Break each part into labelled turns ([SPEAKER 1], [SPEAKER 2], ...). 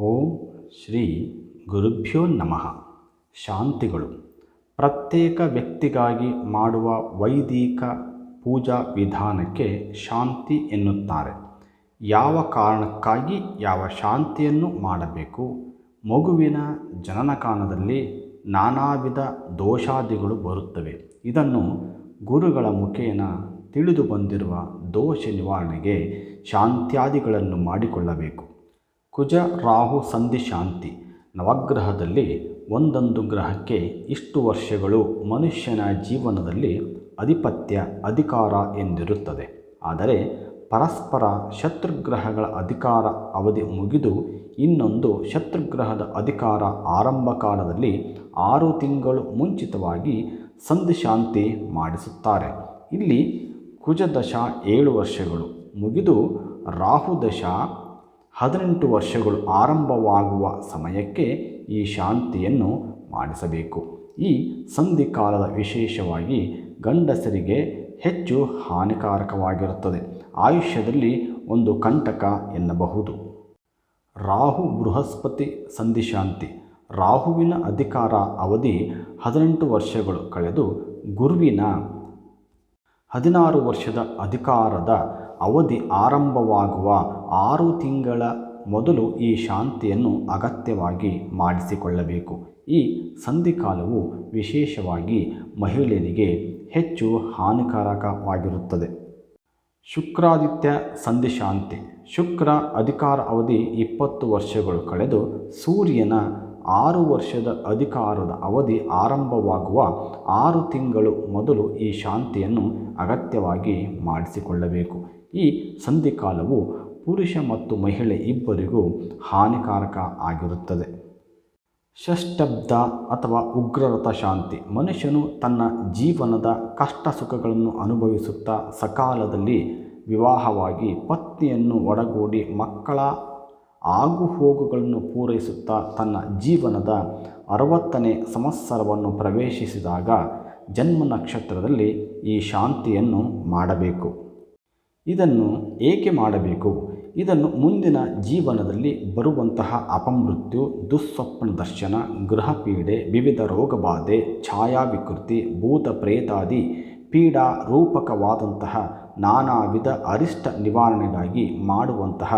[SPEAKER 1] ಓಂ ಶ್ರೀ ಗುರುಭ್ಯೋ ನಮಃ. ಶಾಂತಿಗಳು. ಪ್ರತ್ಯೇಕ ವ್ಯಕ್ತಿಗಾಗಿ ಮಾಡುವ ವೈದಿಕ ಪೂಜಾ ವಿಧಾನಕ್ಕೆ ಶಾಂತಿ ಎನ್ನುತ್ತಾರೆ. ಯಾವ ಕಾರಣಕ್ಕಾಗಿ ಯಾವ ಶಾಂತಿಯನ್ನು ಮಾಡಬೇಕು? ಮಗುವಿನ ಜನನಕಾಲದಲ್ಲಿ ನಾನಾ ವಿಧ ದೋಷಾದಿಗಳು ಬರುತ್ತವೆ. ಇದನ್ನು ಗುರುಗಳ ಮುಖೇನ ತಿಳಿದು ಬಂದಿರುವ ದೋಷ ನಿವಾರಣೆಗೆ ಶಾಂತ್ಯಾದಿಗಳನ್ನು ಮಾಡಿಕೊಳ್ಳಬೇಕು. ಕುಜ ರಾಹು ಸಂಧಿ ಶಾಂತಿ. ನವಗ್ರಹದಲ್ಲಿ ಒಂದೊಂದು ಗ್ರಹಕ್ಕೆ ಇಷ್ಟು ವರ್ಷಗಳು ಮನುಷ್ಯನ ಜೀವನದಲ್ಲಿ ಅಧಿಪತ್ಯ, ಅಧಿಕಾರ ಎಂದಿರುತ್ತದೆ. ಆದರೆ ಪರಸ್ಪರ ಶತ್ರುಗ್ರಹಗಳ ಅಧಿಕಾರ ಅವಧಿ ಮುಗಿದು ಇನ್ನೊಂದು ಶತ್ರುಗ್ರಹದ ಅಧಿಕಾರ ಆರಂಭ ಕಾಲದಲ್ಲಿ ಆರು ತಿಂಗಳು ಮುಂಚಿತವಾಗಿ ಸಂಧಿ ಶಾಂತಿ ಮಾಡಿಸುತ್ತಾರೆ. ಇಲ್ಲಿ ಕುಜದಶ ಏಳು ವರ್ಷಗಳು ಮುಗಿದು ರಾಹುದಶ ಹದಿನೆಂಟು ವರ್ಷಗಳು ಆರಂಭವಾಗುವ ಸಮಯಕ್ಕೆ ಈ ಶಾಂತಿಯನ್ನು ಮಾಡಿಸಬೇಕು. ಈ ಸಂಧಿಕಾಲದ ವಿಶೇಷವಾಗಿ ಗಂಡಸರಿಗೆ ಹೆಚ್ಚು ಹಾನಿಕಾರಕವಾಗಿರುತ್ತದೆ. ಆಯುಷ್ಯದಲ್ಲಿ ಒಂದು ಕಂಟಕ ಎನ್ನಬಹುದು. ರಾಹು ಬೃಹಸ್ಪತಿ ಸಂಧಿಶಾಂತಿ. ರಾಹುವಿನ ಅಧಿಕಾರ ಅವಧಿ ಹದಿನೆಂಟು ವರ್ಷಗಳು ಕಳೆದು ಗುರುವಿನ ಹದಿನಾರು ವರ್ಷದ ಅಧಿಕಾರದ ಅವಧಿ ಆರಂಭವಾಗುವ ಆರು ತಿಂಗಳ ಮೊದಲು ಈ ಶಾಂತಿಯನ್ನು ಅಗತ್ಯವಾಗಿ ಮಾಡಿಸಿಕೊಳ್ಳಬೇಕು. ಈ ಸಂಧಿಕಾಲವು ವಿಶೇಷವಾಗಿ ಮಹಿಳೆಯರಿಗೆ ಹೆಚ್ಚು ಹಾನಿಕಾರಕವಾಗಿರುತ್ತದೆ. ಶುಕ್ರಾದಿತ್ಯ ಸಂಧಿಶಾಂತಿ. ಶುಕ್ರ ಅಧಿಕಾರ ಅವಧಿ ಇಪ್ಪತ್ತು ವರ್ಷಗಳು ಕಳೆದು ಸೂರ್ಯನ ಆರು ವರ್ಷದ ಅಧಿಕಾರದ ಅವಧಿ ಆರಂಭವಾಗುವ ಆರು ತಿಂಗಳು ಮೊದಲು ಈ ಶಾಂತಿಯನ್ನು ಅಗತ್ಯವಾಗಿ ಮಾಡಿಸಿಕೊಳ್ಳಬೇಕು. ಈ ಸಂಧಿಕಾಲವು ಪುರುಷ ಮತ್ತು ಮಹಿಳೆ ಇಬ್ಬರಿಗೂ ಹಾನಿಕಾರಕ ಆಗಿರುತ್ತದೆ. ಷಷ್ಟಬ್ದ ಅಥವಾ ಉಗ್ರರಥ ಶಾಂತಿ. ಮನುಷ್ಯನು ತನ್ನ ಜೀವನದ ಕಷ್ಟ ಸುಖಗಳನ್ನು ಅನುಭವಿಸುತ್ತಾ ಸಕಾಲದಲ್ಲಿ ವಿವಾಹವಾಗಿ ಪತ್ನಿಯನ್ನು ಒಡಗೂಡಿ ಮಕ್ಕಳ ಆಗುಹೋಗುಗಳನ್ನು ಪೂರೈಸುತ್ತಾ ತನ್ನ ಜೀವನದ ಅರವತ್ತನೇ ಸಂವತ್ಸರವನ್ನು ಪ್ರವೇಶಿಸಿದಾಗ ಜನ್ಮ ನಕ್ಷತ್ರದಲ್ಲಿ ಈ ಶಾಂತಿಯನ್ನು ಮಾಡಬೇಕು. ಇದನ್ನು ಏಕೆ ಮಾಡಬೇಕು? ಇದನ್ನು ಮುಂದಿನ ಜೀವನದಲ್ಲಿ ಬರುವಂತಹ ಅಪಮೃತ್ಯು, ದುಸ್ವಪ್ನ ದರ್ಶನ, ಗೃಹಪೀಡೆ, ವಿವಿಧ ರೋಗಬಾಧೆ, ಛಾಯಾವಿಕೃತಿ ಭೂತ ಪ್ರೇತಾದಿ ಪೀಡಾ ರೂಪಕವಾದಂತಹ ನಾನಾ ವಿಧ ಅರಿಷ್ಟ ನಿವಾರಣೆಗಾಗಿ ಮಾಡುವಂತಹ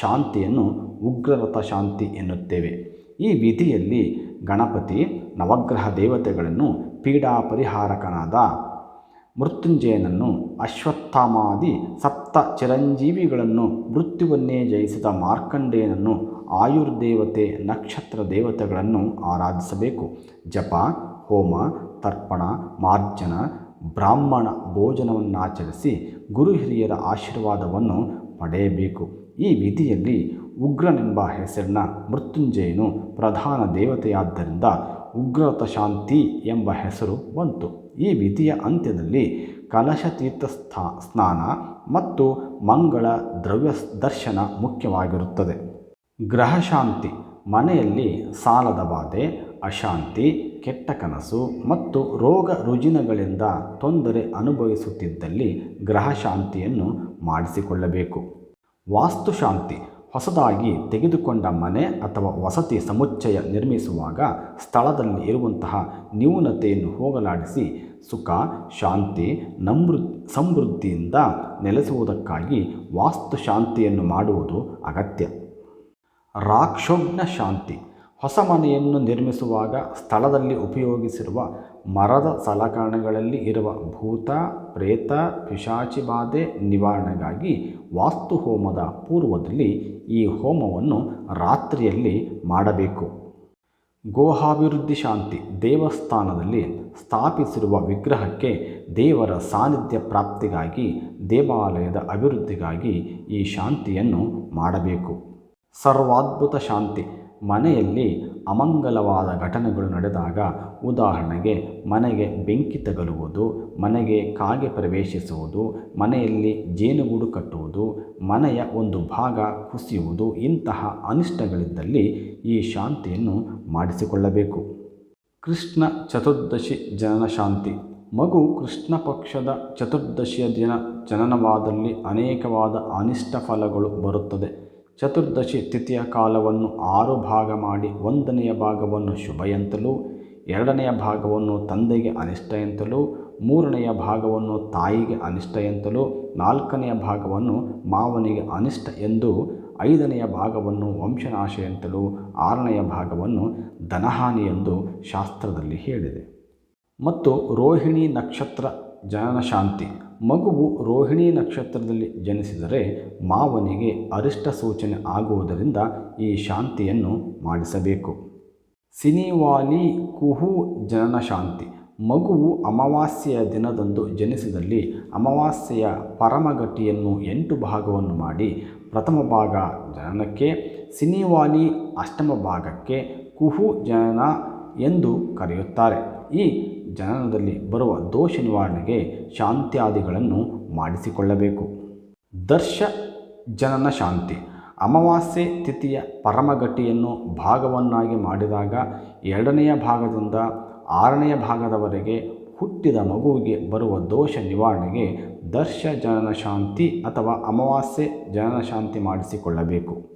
[SPEAKER 1] ಶಾಂತಿಯನ್ನು ಉಗ್ರರಥ ಶಾಂತಿ ಎನ್ನುತ್ತೇವೆ. ಈ ವಿಧಿಯಲ್ಲಿ ಗಣಪತಿ ನವಗ್ರಹ ದೇವತೆಗಳನ್ನು ಪೀಡಾ ಪರಿಹಾರಕನಾದ ಮೃತ್ಯುಂಜಯನನ್ನು ಅಶ್ವತ್ಥಾಮಾದಿ ಸಪ್ತ ಚಿರಂಜೀವಿಗಳನ್ನು ಮೃತ್ಯುವನ್ನೇ ಜಯಿಸಿದ ಮಾರ್ಕಂಡೇಯನನ್ನು ಆಯುರ್ದೇವತೆ ನಕ್ಷತ್ರ ದೇವತೆಗಳನ್ನು ಆರಾಧಿಸಬೇಕು. ಜಪ, ಹೋಮ, ತರ್ಪಣ, ಮಾರ್ಜನ ಬ್ರಾಹ್ಮಣ ಭೋಜನವನ್ನಾಚರಿಸಿ ಗುರು ಹಿರಿಯರ ಆಶೀರ್ವಾದವನ್ನು ಪಡೆಯಬೇಕು. ಈ ವಿಧಿಯಲ್ಲಿ ಉಗ್ರನೆಂಬ ಹೆಸರಿನ ಮೃತ್ಯುಂಜಯನು ಪ್ರಧಾನ ದೇವತೆಯಾದ್ದರಿಂದ ಉಗ್ರತ ಶಾಂತಿ ಎಂಬ ಹೆಸರು ಬಂತು. ಈ ವಿಧಿಯ ಅಂತ್ಯದಲ್ಲಿ ಕಲಶತೀರ್ಥ ಸ್ಥಾ, ಸ್ನಾನ ಮತ್ತು ಮಂಗಳ ದ್ರವ್ಯ ದರ್ಶನ ಮುಖ್ಯವಾಗಿರುತ್ತದೆ. ಗ್ರಹಶಾಂತಿ ಮನೆಯಲ್ಲಿ ಸಾಲದ ಬಾಧೆ, ಅಶಾಂತಿ ಕೆಟ್ಟ ಕನಸು ಮತ್ತು ರೋಗ ರುಜಿನಗಳಿಂದ ತೊಂದರೆ ಅನುಭವಿಸುತ್ತಿದ್ದಲ್ಲಿ ಗ್ರಹ ಶಾಂತಿಯನ್ನು ಮಾಡಿಸಿಕೊಳ್ಳಬೇಕು. ವಾಸ್ತುಶಾಂತಿ ಹೊಸದಾಗಿ ತೆಗೆದುಕೊಂಡ ಮನೆ ಅಥವಾ ವಸತಿ ಸಮುಚ್ಚಯ ನಿರ್ಮಿಸುವಾಗ ಸ್ಥಳದಲ್ಲಿ ಇರುವಂತಹ ನ್ಯೂನತೆಯನ್ನು ಹೋಗಲಾಡಿಸಿ ಸುಖ, ಶಾಂತಿ ನಮೃ ಸಮೃದ್ಧಿಯಿಂದ ನೆಲೆಸುವುದಕ್ಕಾಗಿ ವಾಸ್ತುಶಾಂತಿಯನ್ನು ಮಾಡುವುದು ಅಗತ್ಯ. ರಾಕ್ಷೋಗ್ನ ಶಾಂತಿ ಹೊಸ ಮನೆಯನ್ನು ನಿರ್ಮಿಸುವಾಗ ಸ್ಥಳದಲ್ಲಿ ಉಪಯೋಗಿಸಿರುವ ಮರದ ಸಲಕರಣೆಗಳಲ್ಲಿ ಇರುವ ಭೂತ, ಪ್ರೇತ, ಪಿಶಾಚಿ ಬಾಧೆ ನಿವಾರಣೆಗಾಗಿ ವಾಸ್ತು ಹೋಮದ ಪೂರ್ವದಲ್ಲಿ ಈ ಹೋಮವನ್ನು ರಾತ್ರಿಯಲ್ಲಿ ಮಾಡಬೇಕು. ಗೋಹಾಭಿವೃದ್ಧಿ ಶಾಂತಿ ದೇವಸ್ಥಾನದಲ್ಲಿ ಸ್ಥಾಪಿಸಿರುವ ವಿಗ್ರಹಕ್ಕೆ ದೇವರ ಸಾನ್ನಿಧ್ಯ ಪ್ರಾಪ್ತಿಗಾಗಿ ದೇವಾಲಯದ ಅಭಿವೃದ್ಧಿಗಾಗಿ ಈ ಶಾಂತಿಯನ್ನು ಮಾಡಬೇಕು. ಸರ್ವಾದ್ಭುತ ಶಾಂತಿ ಮನೆಯಲ್ಲಿ ಅಮಂಗಲವಾದ ಘಟನೆಗಳು ನಡೆದಾಗ ಉದಾಹರಣೆಗೆ ಮನೆಗೆ ಬೆಂಕಿ ತಗಲುವುದು, ಮನೆಗೆ ಕಾಗೆ ಪ್ರವೇಶಿಸುವುದು, ಮನೆಯಲ್ಲಿ ಜೇನುಗೂಡು ಕಟ್ಟುವುದು, ಮನೆಯ ಒಂದು ಭಾಗ ಕುಸಿಯುವುದು ಇಂತಹ ಅನಿಷ್ಟಗಳಿದ್ದಲ್ಲಿ ಈ ಶಾಂತಿಯನ್ನು ಮಾಡಿಸಿಕೊಳ್ಳಬೇಕು. ಕೃಷ್ಣ ಚತುರ್ದಶಿ ಜನನ ಶಾಂತಿ. ಮಗು ಕೃಷ್ಣ ಪಕ್ಷದ ಚತುರ್ದಶಿಯ ದಿನ ಜನನವಾದಲ್ಲಿ ಅನೇಕವಾದ ಅನಿಷ್ಟ ಫಲಗಳು ಬರುತ್ತದೆ. ಚತುರ್ದಶಿ ತಿಥಿಯ ಕಾಲವನ್ನು ಆರು ಭಾಗ ಮಾಡಿ ಒಂದನೆಯ ಭಾಗವನ್ನು ಶುಭ ಎಂತಲೂ ಎರಡನೆಯ ಭಾಗವನ್ನು ತಂದೆಗೆ ಅನಿಷ್ಟ ಎಂತಲೂ ಮೂರನೆಯ ಭಾಗವನ್ನು ತಾಯಿಗೆ ಅನಿಷ್ಟ ಎಂತಲೂ ನಾಲ್ಕನೆಯ ಭಾಗವನ್ನು ಮಾವನಿಗೆ ಅನಿಷ್ಟ ಎಂದು, ಐದನೆಯ ಭಾಗವನ್ನು ವಂಶನಾಶ ಎಂತಲೂ ಆರನೆಯ ಭಾಗವನ್ನು ಧನಹಾನಿ ಎಂದು ಶಾಸ್ತ್ರದಲ್ಲಿ ಹೇಳಿದೆ. ಮತ್ತು ರೋಹಿಣಿ ನಕ್ಷತ್ರ ಜನನ ಶಾಂತಿ. ಮಗುವು ರೋಹಿಣಿ ನಕ್ಷತ್ರದಲ್ಲಿ ಜನಿಸಿದರೆ ಮಾವನಿಗೆ ಅರಿಷ್ಟ ಸೂಚನೆ ಆಗುವುದರಿಂದ ಈ ಶಾಂತಿಯನ್ನು ಮಾಡಿಸಬೇಕು. ಸಿನಿವಾಲಿ ಕುಹು ಜನನ ಶಾಂತಿ. ಮಗುವು ಅಮಾವಾಸ್ಯೆಯ ದಿನದಂದು ಜನಿಸಿದಲ್ಲಿ ಅಮಾವಾಸ್ಯೆಯ ಪರಮಗಟ್ಟಿಯನ್ನು ಎಂಟು ಭಾಗವನ್ನು ಮಾಡಿ ಪ್ರಥಮ ಭಾಗ ಜನನಕ್ಕೆ, ಸಿನಿವಾಲಿ ಅಷ್ಟಮ ಭಾಗಕ್ಕೆ ಕುಹು ಜನನ ಎಂದು ಕರೆಯುತ್ತಾರೆ. ಈ ಜನನದಲ್ಲಿ ಬರುವ ದೋಷ ನಿವಾರಣೆಗೆ ಶಾಂತ್ಯಾದಿಗಳನ್ನು ಮಾಡಿಸಿಕೊಳ್ಳಬೇಕು. ದರ್ಶ ಜನನ ಶಾಂತಿ. ಅಮಾವಾಸ್ಯೆ ತಿಥಿಯ ಪರಮಗಟ್ಟಿಯನ್ನು ಭಾಗವನ್ನಾಗಿ ಮಾಡಿದಾಗ ಎರಡನೆಯ ಭಾಗದಿಂದ ಆರನೆಯ ಭಾಗದವರೆಗೆ ಹುಟ್ಟಿದ ಮಗುವಿಗೆ ಬರುವ ದೋಷ ನಿವಾರಣೆಗೆ ದರ್ಶ ಜನನ ಶಾಂತಿ ಅಥವಾ ಅಮಾವಾಸ್ಯೆ ಜನನ ಶಾಂತಿ ಮಾಡಿಸಿಕೊಳ್ಳಬೇಕು.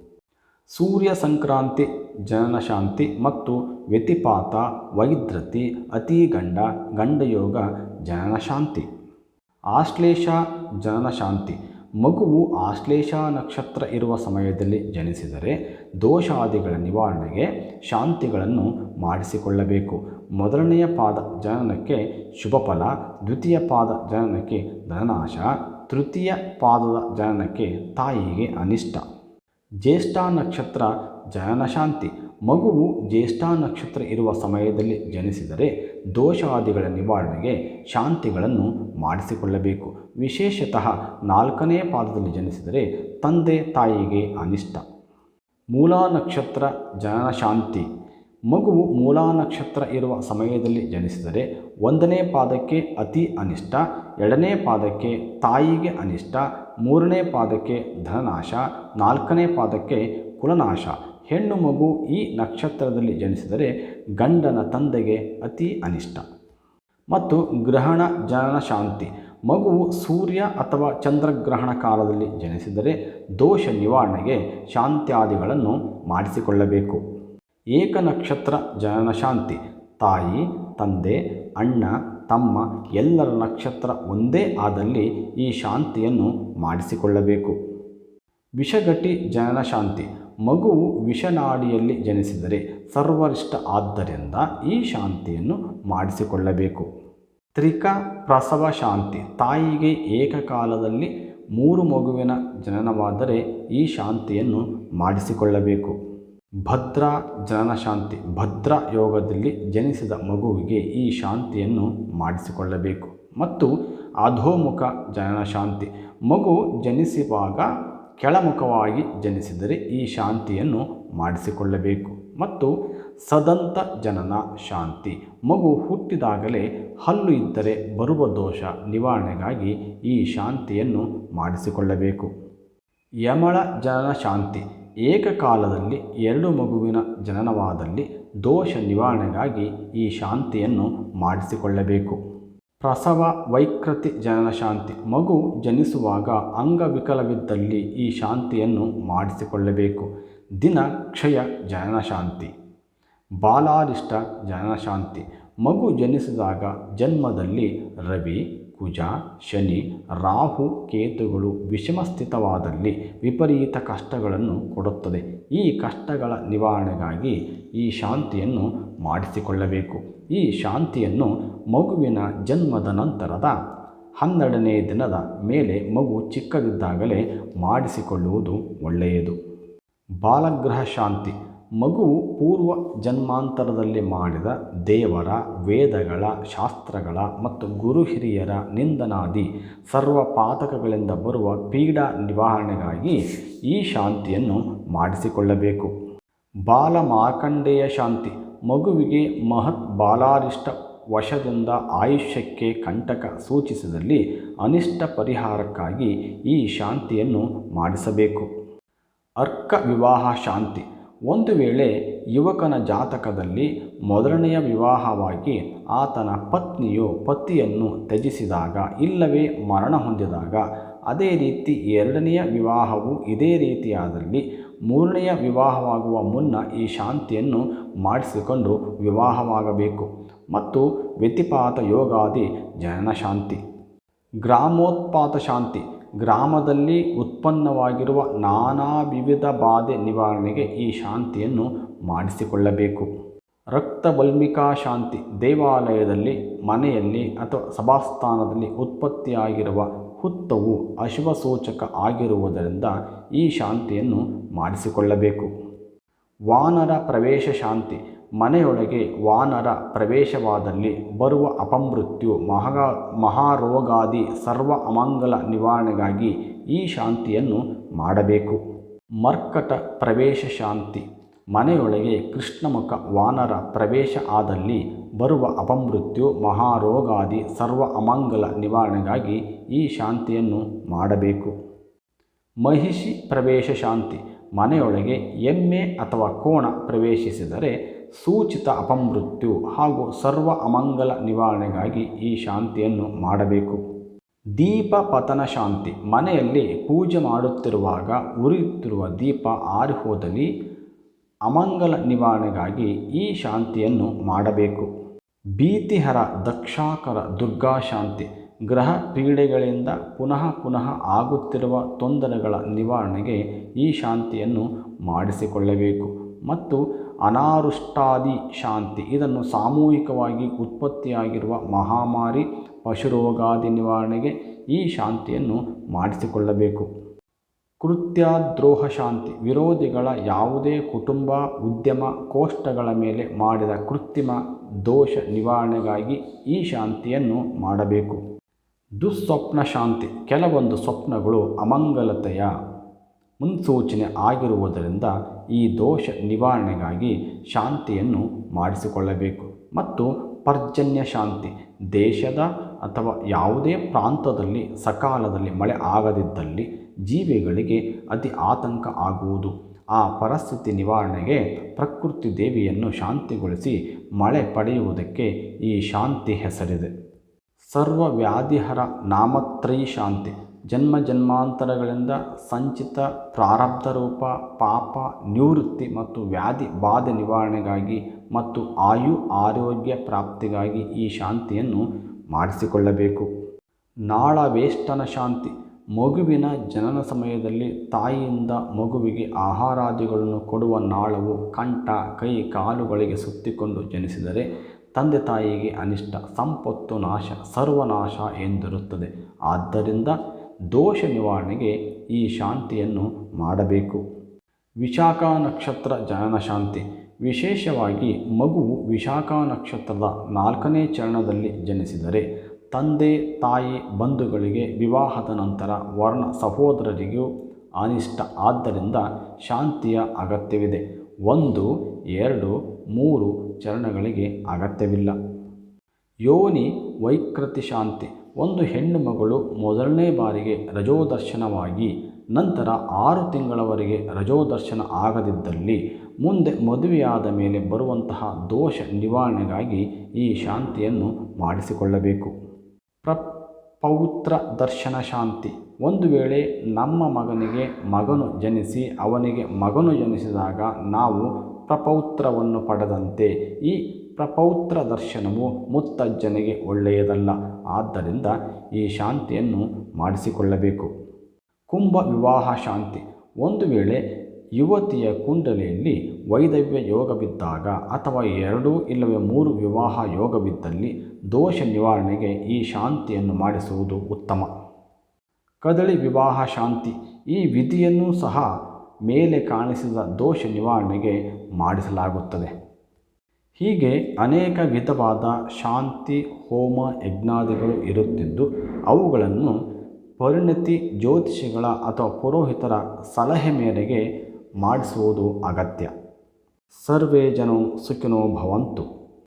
[SPEAKER 1] ಸೂರ್ಯ ಸಂಕ್ರಾಂತಿ ಜನನ ಶಾಂತಿ ಮತ್ತು ವ್ಯತಿಪಾತ, ವೈದ್ರತಿ ಅತಿ ಗಂಡ ಗಂಡಯೋಗ ಜನನ ಶಾಂತಿ ಆಶ್ಲೇಷ ಜನನ ಶಾಂತಿ ಮಗುವು ಆಶ್ಲೇಷ ನಕ್ಷತ್ರ ಇರುವ ಸಮಯದಲ್ಲಿ ಜನಿಸಿದರೆ ದೋಷಾದಿಗಳ ನಿವಾರಣೆಗೆ ಶಾಂತಿಗಳನ್ನು ಮಾಡಿಸಿಕೊಳ್ಳಬೇಕು. ಮೊದಲನೆಯ ಪಾದ ಜನನಕ್ಕೆ ಶುಭಫಲ ದ್ವಿತೀಯ ಪಾದ ಜನನಕ್ಕೆ ಧನನಾಶ, ತೃತೀಯ ಪಾದದ ಜನನಕ್ಕೆ ತಾಯಿಗೆ ಅನಿಷ್ಟ. ಜ್ಯೇಷ್ಠ ನಕ್ಷತ್ರ ಜನನಶಾಂತಿ ಮಗುವು ಜ್ಯೇಷ್ಠ ನಕ್ಷತ್ರ ಇರುವ ಸಮಯದಲ್ಲಿ ಜನಿಸಿದರೆ ದೋಷಾದಿಗಳ ನಿವಾರಣೆಗೆ ಶಾಂತಿಗಳನ್ನು ಮಾಡಿಸಿಕೊಳ್ಳಬೇಕು. ವಿಶೇಷತಃ ನಾಲ್ಕನೇ ಪಾದದಲ್ಲಿ ಜನಿಸಿದರೆ ತಂದೆ ತಾಯಿಗೆ ಅನಿಷ್ಟ. ಮೂಲಾ ನಕ್ಷತ್ರ ಜನನಶಾಂತಿ ಮಗುವು ಮೂಲಾ ನಕ್ಷತ್ರ ಇರುವ ಸಮಯದಲ್ಲಿ ಜನಿಸಿದರೆ ಒಂದನೇ ಪಾದಕ್ಕೆ ಅತಿ ಅನಿಷ್ಟ, ಎರಡನೇ ಪಾದಕ್ಕೆ ತಾಯಿಗೆ ಅನಿಷ್ಟ ಮೂರನೇ ಪಾದಕ್ಕೆ ಧನನಾಶ, ನಾಲ್ಕನೇ ಪಾದಕ್ಕೆ ಕುಲನಾಶ. ಹೆಣ್ಣು ಮಗು ಈ ನಕ್ಷತ್ರದಲ್ಲಿ ಜನಿಸಿದರೆ ಗಂಡನ ತಂದೆಗೆ ಅತಿ ಅನಿಷ್ಟ. ಮತ್ತು ಗ್ರಹಣ ಜನನ ಶಾಂತಿ. ಮಗುವು ಸೂರ್ಯ ಅಥವಾ ಚಂದ್ರಗ್ರಹಣ ಕಾಲದಲ್ಲಿ ಜನಿಸಿದರೆ ದೋಷ ನಿವಾರಣೆಗೆ ಶಾಂತ್ಯಾದಿಗಳನ್ನು ಮಾಡಿಸಿಕೊಳ್ಳಬೇಕು. ಏಕನಕ್ಷತ್ರ ಜನನ ಶಾಂತಿ. ತಾಯಿ, ತಂದೆ, ಅಣ್ಣ ತಮ್ಮ ಎಲ್ಲರ ನಕ್ಷತ್ರ ಒಂದೇ ಆದಲ್ಲಿ ಈ ಶಾಂತಿಯನ್ನು ಮಾಡಿಸಿಕೊಳ್ಳಬೇಕು. ವಿಷಗಟಿ ಜನನ ಶಾಂತಿ. ಮಗುವು ವಿಷನಾಡಿಯಲ್ಲಿ ಜನಿಸಿದರೆ ಸರ್ವರಿಷ್ಠ ಆದ್ದರಿಂದ ಈ ಶಾಂತಿಯನ್ನು ಮಾಡಿಸಿಕೊಳ್ಳಬೇಕು. ತ್ರಿಕ ಪ್ರಸವ ಶಾಂತಿ. ತಾಯಿಗೆ ಏಕಕಾಲದಲ್ಲಿ ಮೂರು ಮಗುವಿನ ಜನನವಾದರೆ ಈ ಶಾಂತಿಯನ್ನು ಮಾಡಿಸಿಕೊಳ್ಳಬೇಕು. ಭದ್ರ ಜನನ ಶಾಂತಿ ಭದ್ರ ಯೋಗದಲ್ಲಿ ಜನಿಸಿದ ಮಗುವಿಗೆ ಈ ಶಾಂತಿಯನ್ನು ಮಾಡಿಸಿಕೊಳ್ಳಬೇಕು. ಮತ್ತು ಅಧೋಮುಖ ಜನನ ಶಾಂತಿ ಮಗು ಜನಿಸುವಾಗ ಕೆಳಮುಖವಾಗಿ ಜನಿಸಿದರೆ ಈ ಶಾಂತಿಯನ್ನು ಮಾಡಿಸಿಕೊಳ್ಳಬೇಕು. ಮತ್ತು ಸದಂತ ಜನನ ಶಾಂತಿ ಮಗು ಹುಟ್ಟಿದಾಗಲೇ ಹಲ್ಲು ಇದ್ದರೆ ಬರುವ ದೋಷ ನಿವಾರಣೆಗಾಗಿ ಈ ಶಾಂತಿಯನ್ನು ಮಾಡಿಸಿಕೊಳ್ಳಬೇಕು. ಯಮಳ ಜನನ ಶಾಂತಿ ಏಕಕಾಲದಲ್ಲಿ ಎರಡು ಮಗುವಿನ ಜನನವಾದಲ್ಲಿ ದೋಷ ನಿವಾರಣೆಗಾಗಿ ಈ ಶಾಂತಿಯನ್ನು ಮಾಡಿಸಿಕೊಳ್ಳಬೇಕು. ಪ್ರಸವ ವೈಕೃತಿ ಜನನ ಶಾಂತಿ. ಮಗು ಜನಿಸುವಾಗ ಅಂಗವಿಕಲವಿದ್ದಲ್ಲಿ ಈ ಶಾಂತಿಯನ್ನು ಮಾಡಿಸಿಕೊಳ್ಳಬೇಕು. ದಿನ ಕ್ಷಯ ಜನನ ಶಾಂತಿ. ಬಾಲಾರಿಷ್ಟ ಜನನ ಶಾಂತಿ. ಮಗು ಜನಿಸಿದಾಗ ಜನ್ಮದಲ್ಲಿ ರವಿ ಕುಜ ಶನಿ, ರಾಹು ಕೇತುಗಳು ವಿಷಮ ಸ್ಥಿತವಾದಲ್ಲಿ ವಿಪರೀತ ಕಷ್ಟಗಳನ್ನು ಕೊಡುತ್ತದೆ. ಈ ಕಷ್ಟಗಳ ನಿವಾರಣೆಗಾಗಿ ಈ ಶಾಂತಿಯನ್ನು ಮಾಡಿಸಿಕೊಳ್ಳಬೇಕು. ಈ ಶಾಂತಿಯನ್ನು ಮಗುವಿನ ಜನ್ಮದ ನಂತರದ ಹನ್ನೆರಡನೇ ದಿನದ ಮೇಲೆ ಮಗು ಚಿಕ್ಕದಿದ್ದಾಗಲೇ ಮಾಡಿಸಿಕೊಳ್ಳುವುದು ಒಳ್ಳೆಯದು. ಬಾಲಗ್ರಹ ಶಾಂತಿ. ಮಗುವು ಪೂರ್ವ ಜನ್ಮಾಂತರದಲ್ಲಿ ಮಾಡಿದ ದೇವರ ವೇದಗಳ ಶಾಸ್ತ್ರಗಳ ಮತ್ತು ಗುರು ಹಿರಿಯರ ನಿಂದನಾದಿ ಸರ್ವ ಪಾತಕಗಳಿಂದ ಬರುವ ಪೀಡಾ ನಿವಾರಣೆಗಾಗಿ ಈ ಶಾಂತಿಯನ್ನು ಮಾಡಿಸಿಕೊಳ್ಳಬೇಕು. ಬಾಲ ಮಾರ್ಕಂಡೇಯ ಶಾಂತಿ. ಮಗುವಿಗೆ ಮಹತ್ ಬಾಲಾರಿಷ್ಟ ವಶದಿಂದ ಆಯುಷ್ಯಕ್ಕೆ ಕಂಟಕ ಸೂಚಿಸಿದಲ್ಲಿ ಅನಿಷ್ಟ ಪರಿಹಾರಕ್ಕಾಗಿ ಈ ಶಾಂತಿಯನ್ನು ಮಾಡಿಸಬೇಕು. ಅರ್ಕ ವಿವಾಹ ಶಾಂತಿ. ಒಂದು ವೇಳೆ ಯುವಕನ ಜಾತಕದಲ್ಲಿ ಮೊದಲನೆಯ ವಿವಾಹವಾಗಿ ಆತನ ಪತ್ನಿಯು ಪತಿಯನ್ನು ತ್ಯಜಿಸಿದಾಗ ಇಲ್ಲವೇ ಮರಣ ಹೊಂದಿದಾಗ, ಅದೇ ರೀತಿ ಎರಡನೆಯ ವಿವಾಹವು ಇದೇ ರೀತಿಯಾದಲ್ಲಿ ಮೂರನೆಯ ವಿವಾಹವಾಗುವ ಮುನ್ನ ಈ ಶಾಂತಿಯನ್ನು ಮಾಡಿಸಿಕೊಂಡು ವಿವಾಹವಾಗಬೇಕು ಮತ್ತು ವ್ಯತಿಪಾತ ಯೋಗಾದಿ ಜನನ ಶಾಂತಿ ಗ್ರಾಮೋತ್ಪಾತ ಶಾಂತಿ. ಗ್ರಾಮದಲ್ಲಿ ಉತ್ಪನ್ನವಾಗಿರುವ ನಾನಾ ವಿವಿಧ ಬಾಧೆ ನಿವಾರಣೆಗೆ ಈ ಶಾಂತಿಯನ್ನು ಮಾಡಿಸಿಕೊಳ್ಳಬೇಕು. ರಕ್ತವಲ್ಮಿಕಾ ಶಾಂತಿ ದೇವಾಲಯದಲ್ಲಿ, ಮನೆಯಲ್ಲಿ ಅಥವಾ ಸಭಾಸ್ಥಾನದಲ್ಲಿ ಉತ್ಪತ್ತಿಯಾಗಿರುವ ಹುತ್ತವು ಅಶುಭ ಸೂಚಕ ಆಗಿರುವುದರಿಂದ ಈ ಶಾಂತಿಯನ್ನು ಮಾಡಿಸಿಕೊಳ್ಳಬೇಕು. ವಾನರ ಪ್ರವೇಶ ಶಾಂತಿ ಮನೆಯೊಳಗೆ ವಾನರ ಪ್ರವೇಶವಾದಲ್ಲಿ ಬರುವ ಅಪಮೃತ್ಯು ಮಹಾ, ಮಹಾರೋಗಾದಿ ಸರ್ವ ಅಮಂಗಲ ನಿವಾರಣೆಗಾಗಿ ಈ ಶಾಂತಿಯನ್ನು ಮಾಡಬೇಕು. ಮರ್ಕಟ ಪ್ರವೇಶ ಶಾಂತಿ. ಮನೆಯೊಳಗೆ ಕೃಷ್ಣಮುಖ ವಾನರ ಪ್ರವೇಶ ಆದಲ್ಲಿ ಬರುವ ಅಪಮೃತ್ಯು ಮಹಾರೋಗಾದಿ ಸರ್ವ ಅಮಂಗಲ ನಿವಾರಣೆಗಾಗಿ ಈ ಶಾಂತಿಯನ್ನು ಮಾಡಬೇಕು. ಮಹಿಷಿ ಪ್ರವೇಶ ಶಾಂತಿ. ಮನೆಯೊಳಗೆ ಎಮ್ಮೆ ಅಥವಾ ಕೋಣ ಪ್ರವೇಶಿಸಿದರೆ ಸೂಚಿತ ಅಪಮೃತ್ಯು ಹಾಗೂ ಸರ್ವ ಅಮಂಗಲ ನಿವಾರಣೆಗಾಗಿ ಈ ಶಾಂತಿಯನ್ನು ಮಾಡಬೇಕು. ದೀಪ ಪತನ ಶಾಂತಿ. ಮನೆಯಲ್ಲಿ ಪೂಜೆ ಮಾಡುತ್ತಿರುವಾಗ ಉರಿಯುತ್ತಿರುವ ದೀಪ ಆರಿ ಹೋದಲ್ಲಿ ಅಮಂಗಲ ನಿವಾರಣೆಗಾಗಿ ಈ ಶಾಂತಿಯನ್ನು ಮಾಡಬೇಕು. ಭೀತಿಹರ ದಕ್ಷಾಕರ ದುರ್ಗಾ ಶಾಂತಿ. ಗ್ರಹ ಪೀಡೆಗಳಿಂದ ಪುನಃ ಪುನಃ ಆಗುತ್ತಿರುವ ತೊಂದರೆಗಳ ನಿವಾರಣೆಗೆ ಈ ಶಾಂತಿಯನ್ನು ಮಾಡಿಸಿಕೊಳ್ಳಬೇಕು. ಮತ್ತು ಅನಾರುಷ್ಟಾದಿ ಶಾಂತಿ. ಇದನ್ನು ಸಾಮೂಹಿಕವಾಗಿ ಉತ್ಪತ್ತಿಯಾಗಿರುವ ಮಹಾಮಾರಿ ಪಶುರೋಗಾದಿ ನಿವಾರಣೆಗೆ ಈ ಶಾಂತಿಯನ್ನು ಮಾಡಿಸಿಕೊಳ್ಳಬೇಕು. ಕೃತ್ಯದ್ರೋಹ ಶಾಂತಿ ವಿರೋಧಿಗಳ ಯಾವುದೇ ಕುಟುಂಬ, ಉದ್ಯಮ, ಕೋಷ್ಟಗಳ ಮೇಲೆ ಮಾಡಿದ ಕೃತ್ರಿಮ ದೋಷ ನಿವಾರಣೆಗಾಗಿ ಈ ಶಾಂತಿಯನ್ನು ಮಾಡಬೇಕು. ದುಸ್ವಪ್ನ ಶಾಂತಿ ಕೆಲವೊಂದು ಸ್ವಪ್ನಗಳು ಅಮಂಗಲತೆಯ ಮುನ್ಸೂಚನೆ ಆಗಿರುವುದರಿಂದ ಈ ದೋಷ ನಿವಾರಣೆಗಾಗಿ ಶಾಂತಿಯನ್ನು ಮಾಡಿಸಿಕೊಳ್ಳಬೇಕು. ಮತ್ತು ಪರ್ಜನ್ಯ ಶಾಂತಿ, ದೇಶದ ಅಥವಾ ಯಾವುದೇ ಪ್ರಾಂತದಲ್ಲಿ ಸಕಾಲದಲ್ಲಿ ಮಳೆ ಆಗದಿದ್ದಲ್ಲಿ ಜೀವಿಗಳಿಗೆ ಅತಿ ಆತಂಕ ಆಗುವುದು. ಆ ಪರಿಸ್ಥಿತಿ ನಿವಾರಣೆಗೆ ಪ್ರಕೃತಿ ದೇವಿಯನ್ನು ಶಾಂತಿಗೊಳಿಸಿ ಮಳೆ ಪಡೆಯುವುದಕ್ಕೆ ಈ ಶಾಂತಿ ಹೆಸರಿದೆ. ಸರ್ವ ವ್ಯಾಧಿಹರ ನಾಮತ್ರಯಿ ಶಾಂತಿ. ಜನ್ಮ ಜನ್ಮಾಂತರಗಳಿಂದ ಸಂಚಿತ ಪ್ರಾರಬ್ಧ ರೂಪ, ಪಾಪ, ನಿವೃತ್ತಿ ಮತ್ತು ವ್ಯಾಧಿ ಬಾಧೆ ನಿವಾರಣೆಗಾಗಿ ಮತ್ತು ಆಯು ಆರೋಗ್ಯ ಪ್ರಾಪ್ತಿಗಾಗಿ ಈ ಶಾಂತಿಯನ್ನು ಮಾಡಿಸಿಕೊಳ್ಳಬೇಕು. ನಾಳವೇಷ್ಟನ ಶಾಂತಿ. ಮಗುವಿನ ಜನನ ಸಮಯದಲ್ಲಿ ತಾಯಿಯಿಂದ ಮಗುವಿಗೆ ಆಹಾರಾದಿಗಳನ್ನು ಕೊಡುವ ನಾಳವು ಕಂಠ, ಕೈ, ಕಾಲುಗಳಿಗೆ ಸುತ್ತಿಕೊಂಡು ಜನಿಸಿದರೆ ತಂದೆ ತಾಯಿಗೆ ಅನಿಷ್ಟ, ಸಂಪತ್ತು ನಾಶ, ಸರ್ವನಾಶ ಎಂದಿರುತ್ತದೆ. ಆದ್ದರಿಂದ ದೋಷ ನಿವಾರಣೆಗೆ ಈ ಶಾಂತಿಯನ್ನು ಮಾಡಬೇಕು. ವಿಶಾಖ ನಕ್ಷತ್ರ ಜನನ ಶಾಂತಿ. ವಿಶೇಷವಾಗಿ ಮಗುವು ವಿಶಾಖ ನಕ್ಷತ್ರದ ನಾಲ್ಕನೇ ಚರಣದಲ್ಲಿ ಜನಿಸಿದರೆ ತಂದೆ, ತಾಯಿ, ಬಂಧುಗಳಿಗೆ ವಿವಾಹದ ನಂತರ ವರ್ಣ ಸಹೋದರರಿಗೂ ಅನಿಷ್ಟ ಆದ್ದರಿಂದ ಶಾಂತಿಯ ಅಗತ್ಯವಿದೆ. ಒಂದು, ಎರಡು, ಮೂರು ಚರಣಗಳಿಗೆ ಅಗತ್ಯವಿಲ್ಲ. ಯೋನಿ ವೈಕೃತಿ ಶಾಂತಿ. ಒಂದು ಹೆಣ್ಣು ಮಗಳು ಮೊದಲನೇ ಬಾರಿಗೆ ರಜೋದರ್ಶನವಾಗಿ, ನಂತರ ಆರು ತಿಂಗಳವರೆಗೆ ರಜೋದರ್ಶನ ಆಗದಿದ್ದಲ್ಲಿ ಮುಂದೆ ಮದುವೆಯಾದ ಮೇಲೆ ಬರುವಂತಹ ದೋಷ ನಿವಾರಣೆಗಾಗಿ ಈ ಶಾಂತಿಯನ್ನು ಮಾಡಿಸಿಕೊಳ್ಳಬೇಕು. ಪ್ರ ಪೌತ್ರ ದರ್ಶನ ಶಾಂತಿ. ಒಂದು ವೇಳೆ ನಮ್ಮ ಮಗನಿಗೆ ಮಗನು ಜನಿಸಿ, ಅವನಿಗೆ ಮಗನು ಜನಿಸಿದಾಗ ನಾವು ಪ್ರಪೌತ್ರವನ್ನು ಪಡೆದಂತೆ ಈ ಪ್ರಪೌತ್ರ ದರ್ಶನವು ಮುತ್ತಜ್ಜನಿಗೆ ಒಳ್ಳೆಯದಲ್ಲ. ಆದ್ದರಿಂದ ಈ ಶಾಂತಿಯನ್ನು ಮಾಡಿಸಿಕೊಳ್ಳಬೇಕು. ಕುಂಭ ವಿವಾಹ ಶಾಂತಿ. ಒಂದು ವೇಳೆ ಯುವತಿಯ ಕುಂಡಲಿಯಲ್ಲಿ ವೈದವ್ಯ ಯೋಗವಿದ್ದಾಗ ಅಥವಾ ಎರಡು ಇಲ್ಲವೇ ಮೂರು ವಿವಾಹ ಯೋಗವಿದ್ದಲ್ಲಿ ದೋಷ ನಿವಾರಣೆಗೆ ಈ ಶಾಂತಿಯನ್ನು ಮಾಡಿಸುವುದು ಉತ್ತಮ. ಕದಳಿ ವಿವಾಹ ಶಾಂತಿ. ಈ ವಿಧಿಯನ್ನು ಸಹ ಮೇಲೆ ಕಾಣಿಸಿದ ದೋಷ ನಿವಾರಣೆಗೆ ಮಾಡಿಸಲಾಗುತ್ತದೆ. ಹೀಗೆ ಅನೇಕ ವಿಧವಾದ ಶಾಂತಿ, ಹೋಮ, ಯಜ್ಞಾದಿಗಳು ಇರುತ್ತಿದ್ದು, ಅವುಗಳನ್ನು ಪರಿಣತಿ ಜ್ಯೋತಿಷಿಗಳ ಅಥವಾ ಪುರೋಹಿತರ ಸಲಹೆ ಮೇರೆಗೆ ಮಾಡಿಸುವುದು ಅಗತ್ಯ. ಸರ್ವೇ ಜನೋ ಸುಖಿನೋ ಭವಂತು.